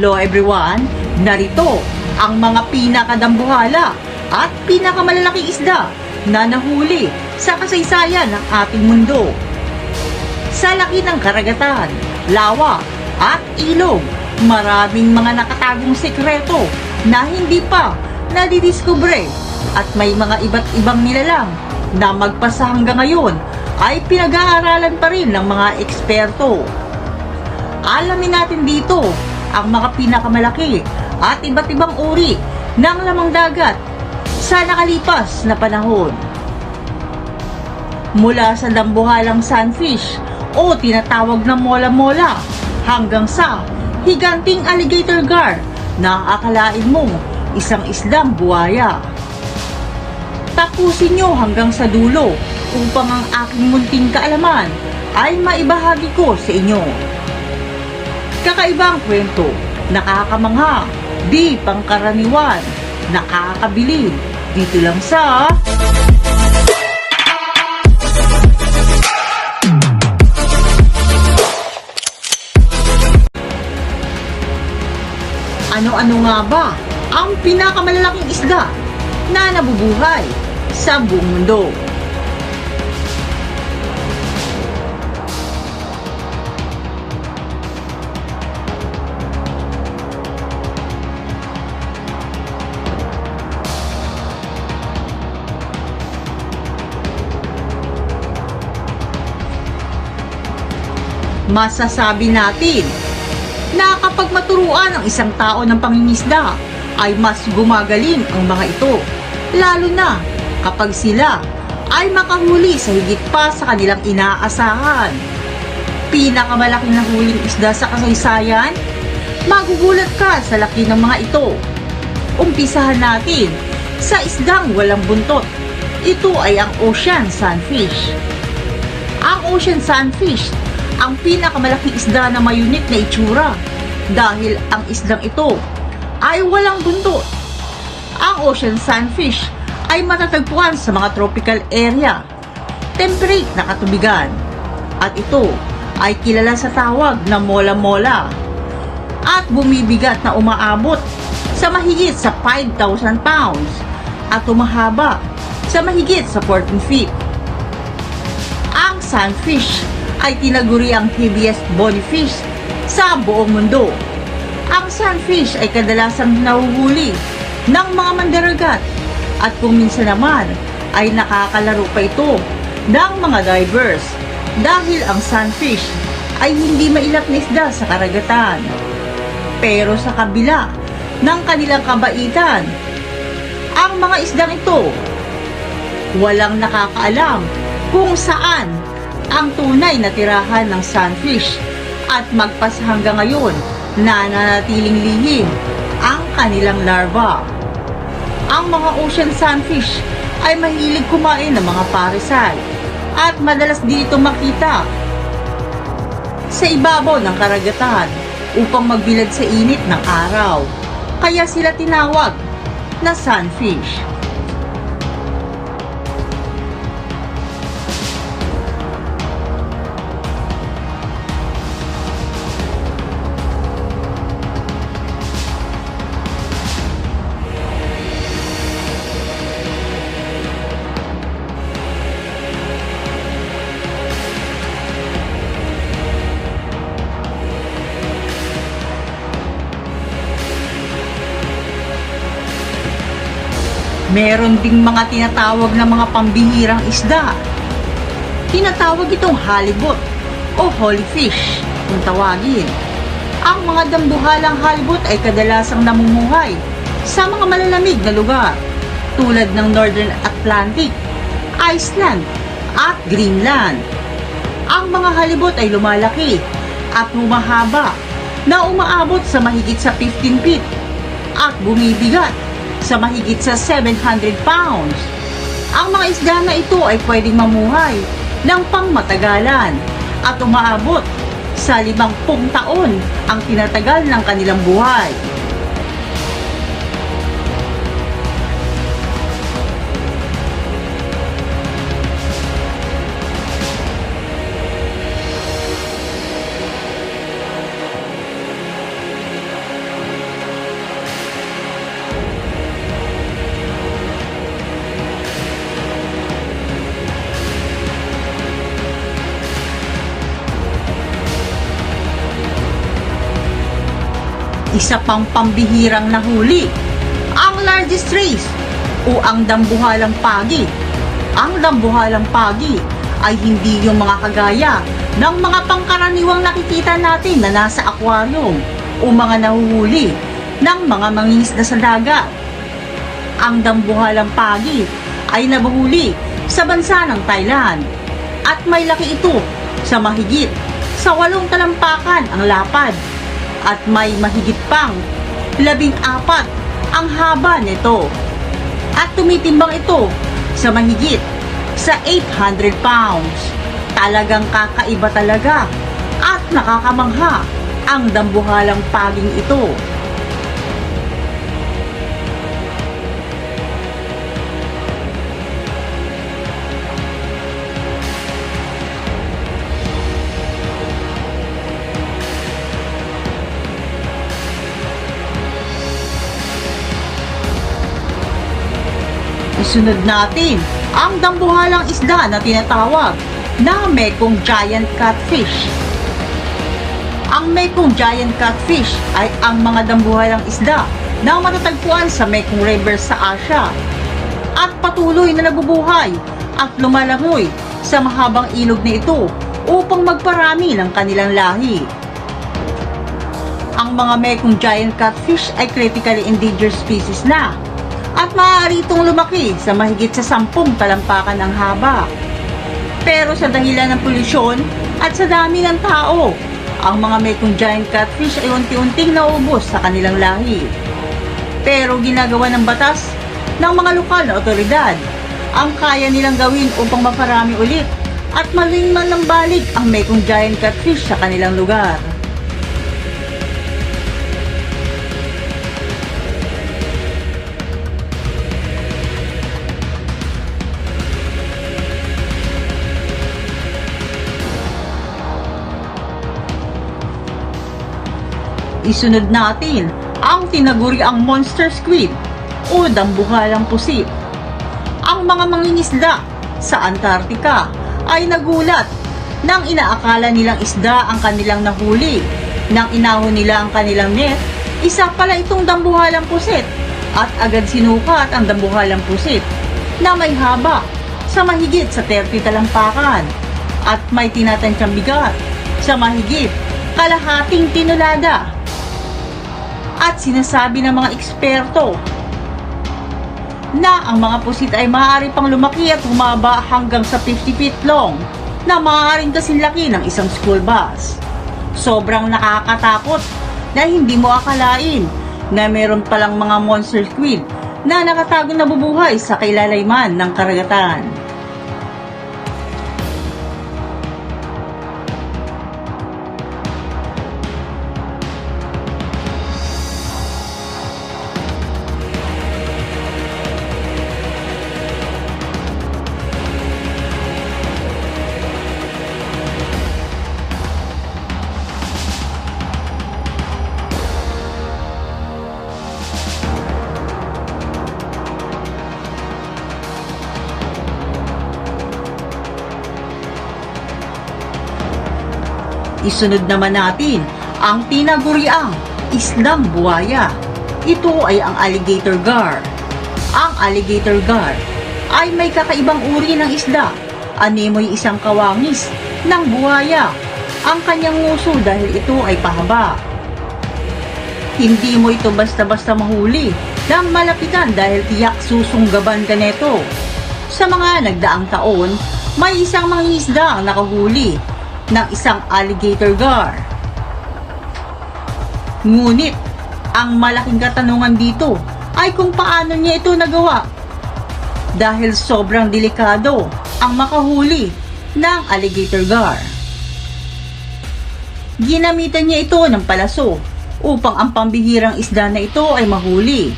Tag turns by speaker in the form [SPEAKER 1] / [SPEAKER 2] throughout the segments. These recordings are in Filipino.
[SPEAKER 1] Hello everyone! Narito ang mga pinakadambuhala at pinakamalalaking isda na nahuli sa kasaysayan ng ating mundo. Sa laki ng karagatan, lawa at ilog, maraming mga nakatagong sekreto na hindi pa nadidiskubre at may mga iba't ibang nilalang na magpasa hanggang ngayon ay pinag-aaralan pa rin ng mga eksperto. Alamin natin dito ang mga pinakamalaki at iba't ibang uri ng lamang dagat sa nakalipas na panahon. Mula sa dambuhalang sunfish o tinatawag na mola-mola hanggang sa higanting alligator gar na akalain mong isang islang buwaya. Tapusin nyo hanggang sa dulo upang ang aking munting kaalaman ay maibahagi ko sa inyo. Kakaibang kwento, nakakamangha, di pangkaraniwan, nakakabilib. Dito lang sa... Ano-ano nga ba ang pinakamalalaking isda na nabubuhay sa buong mundo? Masasabi natin na kapag maturuan ang isang tao ng pangingisda ay mas gumagaling ang mga ito. Lalo na kapag sila ay makahuli sa higit pa sa kanilang inaasahan. Pinakamalaking nahuling isda sa kasaysayan? Magugulat ka sa laki ng mga ito. Umpisahan natin sa isdang walang buntot. Ito ay ang ocean sunfish. Ang ocean sunfish ang pinakamalaking isda na may unique na itsura dahil ang isdang ito ay walang buntot. Ang ocean sunfish ay matatagpuan sa mga tropical area, temperate na katubigan, at ito ay kilala sa tawag na mola-mola at bumibigat na umaabot sa mahigit sa 5,000 pounds at umahaba sa mahigit sa 14 feet. Ang sunfish ay tinaguri ang heaviest body fish sa buong mundo. Ang sunfish ay kadalasang nahuhuli ng mga mandaragat at kung minsan naman ay nakakalaro pa ito ng mga divers dahil ang sunfish ay hindi mailap na isda sa karagatan. Pero sa kabila ng kanilang kabaitan, ang mga isdang ito walang nakakaalam kung saan ang tunay na tirahan ng sunfish at magpas hanggang ngayon na nanatiling lihim ang kanilang larva. Ang mga ocean sunfish ay mahilig kumain ng mga parasite at madalas dito makita sa ibabaw ng karagatan upang magbilad sa init ng araw. Kaya sila tinawag na sunfish. Meron ding mga tinatawag na mga pambihirang isda. Tinatawag itong halibut o holy fish kung tawagin. Ang mga dambuhalang halibut ay kadalasang namumuhay sa mga malalamig na lugar tulad ng Northern Atlantic, Iceland at Greenland. Ang mga halibut ay lumalaki at humahaba na umaabot sa mahigit sa 15 feet at bumibigat sa mahigit sa 700 pounds. Ang mga isda na ito ay pwedeng mamuhay ng pangmatagalan at umaabot sa limangpung taon ang tinatagal ng kanilang buhay. Isa pang pambihirang nahuli. Ang largest race o ang dambuhalang pagi. Ang dambuhalang pagi ay hindi yung mga kagaya ng mga pangkaraniwang nakikita natin na nasa aquarium o mga nahuhuli ng mga mangingisda sa dagat. Ang dambuhalang pagi ay nabuhuli sa bansa ng Thailand at may laki ito sa mahigit sa walong talampakan ang lapad at may mahigit pang labing apat ang haba nito at tumitimbang ito sa mahigit sa 800 pounds. Talagang kakaiba talaga at nakakamangha ang dambuhalang paging ito. Isunod natin ang dambuhalang isda na tinatawag na Mekong Giant Catfish. Ang Mekong Giant Catfish ay ang mga dambuhalang isda na matatagpuan sa Mekong River sa Asia at patuloy na nabubuhay at lumalangoy sa mahabang ilog na ito upang magparami ng kanilang lahi. Ang mga Mekong Giant Catfish ay critically endangered species na at maaari itong lumaki sa mahigit sa sampung talampakan ng haba. Pero sa dahilan ng polusyon at sa dami ng tao, ang mga Mekong Giant Catfish ay unti-unting naubos sa kanilang lahi. Pero ginagawa ng batas ng mga lokal na otoridad ang kaya nilang gawin upang maparami ulit at maging man ng balik ang Mekong Giant Catfish sa kanilang lugar. Isunod natin ang tinaguriang monster squid o dambuhalang pusit. Ang mga mangingisda sa Antarctica ay nagulat nang inaakala nilang isda ang kanilang nahuli. Nang inahon nila ang kanilang net, isa pala itong dambuhalang pusit at agad sinukat ang dambuhalang pusit na may haba sa mahigit sa 30 talampakan at may tinatansyang bigat sa mahigit kalahating tinulada at sinasabi ng mga eksperto na ang mga pusit ay maaari pang lumaki at humaba hanggang sa 50 feet long na maaaring kasing laki ng isang school bus. Sobrang nakakatakot na hindi mo akalain na meron palang mga monster squid na nakatagong nabubuhay sa kailalayman ng karagatan. Isunod naman natin ang tinaguriang islang buwaya. Ito ay ang alligator gar. Ang alligator gar ay may kakaibang uri ng isda. Animoy isang kawangis ng buwaya. Ang kanyang nguso dahil ito ay pahaba. Hindi mo ito basta-basta mahuli nang malapitan dahil tiyak susunggaban ka neto. Sa mga nagdaang taon, may isang mangingisda ang nakahuli ng isang alligator gar. Ngunit, ang malaking katanungan dito ay kung paano niya ito nagawa. Dahil sobrang delikado ang makahuli ng alligator gar. Ginamitan niya ito ng palaso upang ang pambihirang isda na ito ay mahuli.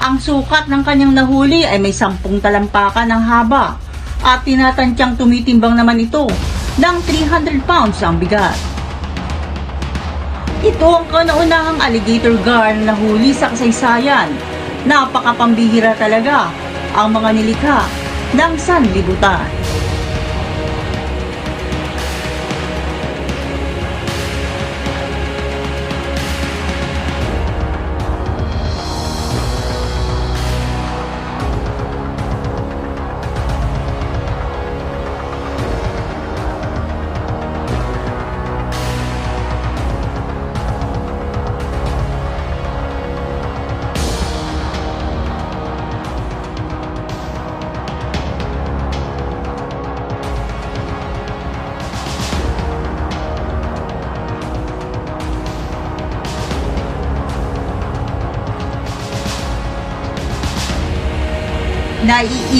[SPEAKER 1] Ang sukat ng kanyang nahuli ay may sampung talampakan ng haba at tinatansyang tumitimbang naman ito ng 300 pounds ang bigat. Ito ang kauna-unahang alligator gar na nahuli sa kasaysayan. Napakapambihira talaga ang mga nilikha ng sanlibutan.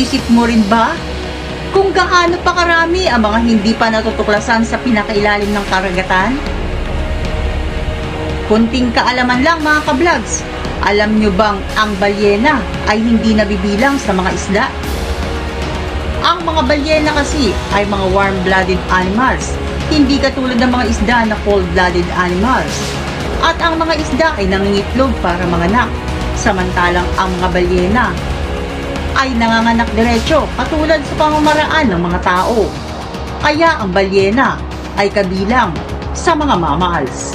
[SPEAKER 1] Naiisip mo rin ba kung gaano pa karami ang mga hindi pa natutuklasan sa pinakailalim ng karagatan? Kunting kaalaman lang mga kablogs, alam nyo bang ang balyena ay hindi nabibilang sa mga isda? Ang mga balyena kasi ay mga warm-blooded animals, hindi katulad ng mga isda na cold-blooded animals. At ang mga isda ay nangingitlog para manganak, samantalang ang mga balyena ay nanganganak diretso katulad sa pamamaraan ng mga tao. Kaya ang balyena ay kabilang sa mga mammals.